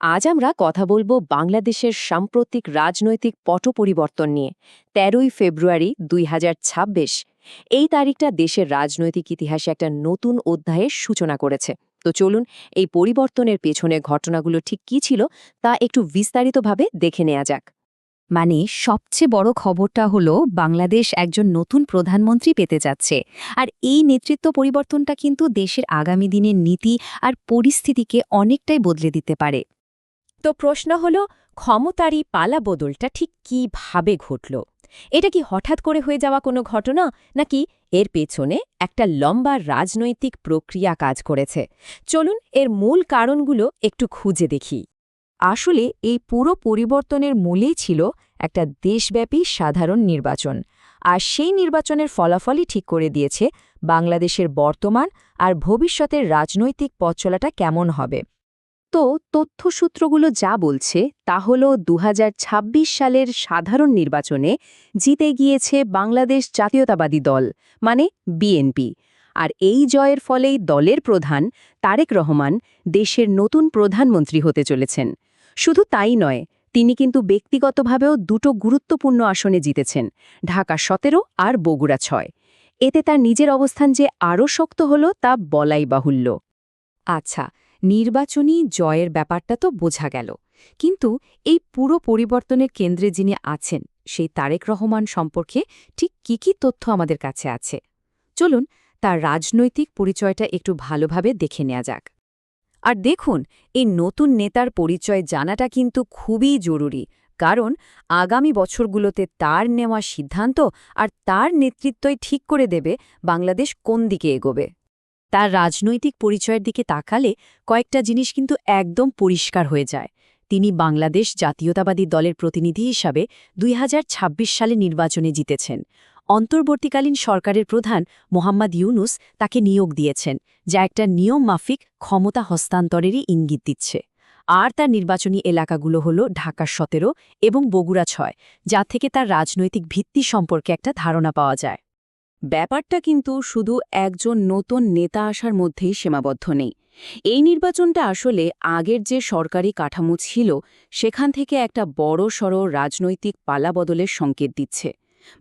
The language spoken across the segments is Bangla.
আজ আমরা কথা বলব বাংলাদেশের সাম্প্রতিক রাজনৈতিক পট পরিবর্তন নিয়ে, তেরোই ফেব্রুয়ারি দুই হাজার ছাব্বিশ। এই তারিখটা দেশের রাজনৈতিক ইতিহাসে একটা নতুন অধ্যায়ের সূচনা করেছে। তো চলুন, এই পরিবর্তনের পেছনে ঘটনাগুলো ঠিক কী ছিল তা একটু বিস্তারিতভাবে দেখে নেওয়া যাক। মানে সবচেয়ে বড় খবরটা হলো, বাংলাদেশ একজন নতুন প্রধানমন্ত্রী পেতে যাচ্ছে। আর এই নেতৃত্ব পরিবর্তনটা কিন্তু দেশের আগামী দিনের নীতি আর পরিস্থিতিকে অনেকটাই বদলে দিতে পারে। তো প্রশ্ন হল ক্ষমতারই পালা বদলটা ঠিক কীভাবে ঘটল? এটা কি হঠাৎ করে হয়ে যাওয়া কোনো ঘটনা, নাকি এর পেছনে একটা লম্বা রাজনৈতিক প্রক্রিয়া কাজ করেছে? চলুন এর মূল কারণগুলো একটু খুঁজে দেখি। আসলে এই পুরো পরিবর্তনের মূলেই ছিল একটা দেশব্যাপী সাধারণ নির্বাচন, আর সেই নির্বাচনের ফলাফলই ঠিক করে দিয়েছে বাংলাদেশের বর্তমান আর ভবিষ্যতের রাজনৈতিক পথচলাটা কেমন হবে। তো তথ্যসূত্রগুলো যা বলছে তা হল দু হাজার ছাব্বিশ সালের সাধারণ নির্বাচনে জিতে গিয়েছে বাংলাদেশ জাতীয়তাবাদী দল মানে বিএনপি। আর এই জয়ের ফলেই দলের প্রধান তারেক রহমান দেশের নতুন প্রধানমন্ত্রী হতে চলেছেন। শুধু তাই নয়, তিনি কিন্তু ব্যক্তিগতভাবেও দুটো গুরুত্বপূর্ণ আসনে জিতেছেন, ঢাকা সতেরো আর বগুড়া ছয়। এতে তার নিজের অবস্থান যে আরও শক্ত হল তা বলাই বাহুল্য। আচ্ছা নির্বাচনী জয়ের ব্যাপারটা তো বোঝা গেল। কিন্তু এই পুরো পরিবর্তনের কেন্দ্রে যিনি আছেন, সেই তারেক রহমান সম্পর্কে ঠিক কি কি তথ্য আমাদের কাছে আছে? চলুন তার রাজনৈতিক পরিচয়টা একটু ভালোভাবে দেখে নেওয়া যাক। আর দেখুন, এই নতুন নেতার পরিচয় জানাটা কিন্তু খুবই জরুরি, কারণ আগামী বছরগুলোতে তার নেওয়া সিদ্ধান্ত আর তার নেতৃত্বই ঠিক করে দেবে বাংলাদেশ কোন দিকে এগোবে। তার রাজনৈতিক পরিচয়ের দিকে তাকালে কয়েকটা জিনিস কিন্তু একদম পরিষ্কার হয়ে যায়। তিনি বাংলাদেশ জাতীয়তাবাদী দলের প্রতিনিধি হিসাবে দুই হাজার ছাব্বিশ সালে নির্বাচনে জিতেছেন। অন্তর্বর্তীকালীন সরকারের প্রধান মোহাম্মদ ইউনুস তাকে নিয়োগ দিয়েছেন, যা একটা নিয়ম মাফিক ক্ষমতা হস্তান্তরেরই ইঙ্গিত দিচ্ছে। আর তার নির্বাচনী এলাকাগুলো হল ঢাকা সতেরো এবং বগুড়া ছয়, যা থেকে তার রাজনৈতিক ভিত্তি সম্পর্কে একটা ধারণা পাওয়া যায়। ব্যাপারটা কিন্তু শুধু একজন নতুন নেতা আসার মধ্যেই সীমাবদ্ধ নেই। এই নির্বাচনটা আসলে আগের যে সরকারি কাঠামো ছিল, সেখান থেকে একটা বড় সড় রাজনৈতিক পালাবদলের সংকেত দিচ্ছে।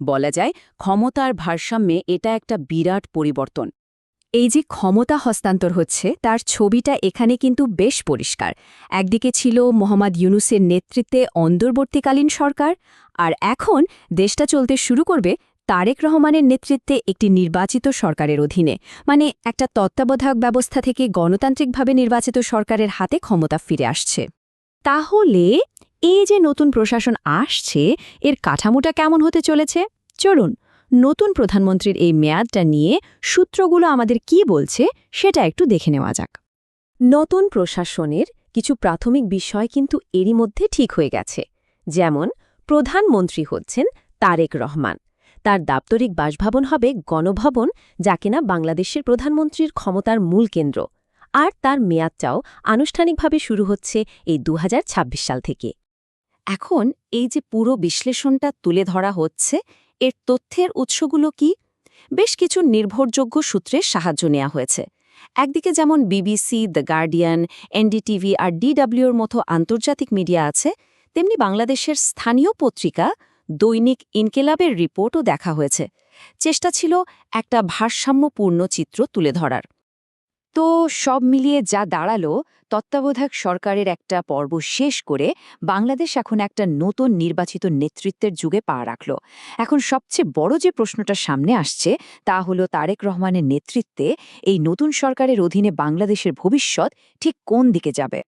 বলা যায়, ক্ষমতার ভারসাম্যে এটা একটা বিরাট পরিবর্তন। এই যে ক্ষমতা হস্তান্তর হচ্ছে, তার ছবিটা এখানে কিন্তু বেশ পরিষ্কার। একদিকে ছিল মোহাম্মদ ইউনুসের নেতৃত্বে অন্তর্বর্তীকালীন সরকার, আর এখন দেশটা চলতে শুরু করবে তারেক রহমানের নেতৃত্বে একটি নির্বাচিত সরকারের অধীনে মানে একটা তত্ত্বাবধায়ক ব্যবস্থা থেকে গণতান্ত্রিকভাবে নির্বাচিত সরকারের হাতে ক্ষমতা ফিরে আসছে। তাহলে এই যে নতুন প্রশাসন আসছে, এর কাঠামোটা কেমন হতে চলেছে? চলুন, নতুন প্রধানমন্ত্রীর এই মেয়াদটা নিয়ে সূত্রগুলো আমাদের কি বলছে সেটা একটু দেখে নেওয়া যাক। নতুন প্রশাসনের কিছু প্রাথমিক বিষয় কিন্তু এরই মধ্যে ঠিক হয়ে গেছে। যেমন, প্রধানমন্ত্রী হচ্ছেন তারেক রহমান। তার দাপ্তরিক বাসভবন হবে গণভবন, যা কিনা বাংলাদেশের প্রধানমন্ত্রীর ক্ষমতার মূল কেন্দ্র। আর তার মেয়াদটাও আনুষ্ঠানিকভাবে শুরু হচ্ছে এই দু হাজার ছাব্বিশ সাল থেকে। এখন এই যে পুরো বিশ্লেষণটা তুলে ধরা হচ্ছে, এর তথ্যের উৎসগুলো কি? বেশ কিছু নির্ভরযোগ্য সূত্রের সাহায্য নেওয়া হয়েছে। একদিকে যেমন বিবিসি, দ্য গার্ডিয়ান, এনডিটিভি আর ডিডব্লিউর মতো আন্তর্জাতিক মিডিয়া আছে, তেমনি বাংলাদেশের স্থানীয় পত্রিকা দৈনিক ইনকেলাবের রিপোর্টও দেখা হয়েছে। চেষ্টা ছিল একটা ভারসাম্যপূর্ণ চিত্র তুলে ধরার। তো সব মিলিয়ে যা দাঁড়াল, তত্ত্বাবধায়ক সরকারের একটা পর্ব শেষ করে বাংলাদেশ এখন একটা নতুন নির্বাচিত নেতৃত্বের যুগে পা রাখল। এখন সবচেয়ে বড় যে প্রশ্নটা সামনে আসছে, তা হলো তারেক রহমানের নেতৃত্বে এই নতুন সরকারের অধীনে বাংলাদেশের ভবিষ্যৎ ঠিক কোন দিকে যাবে?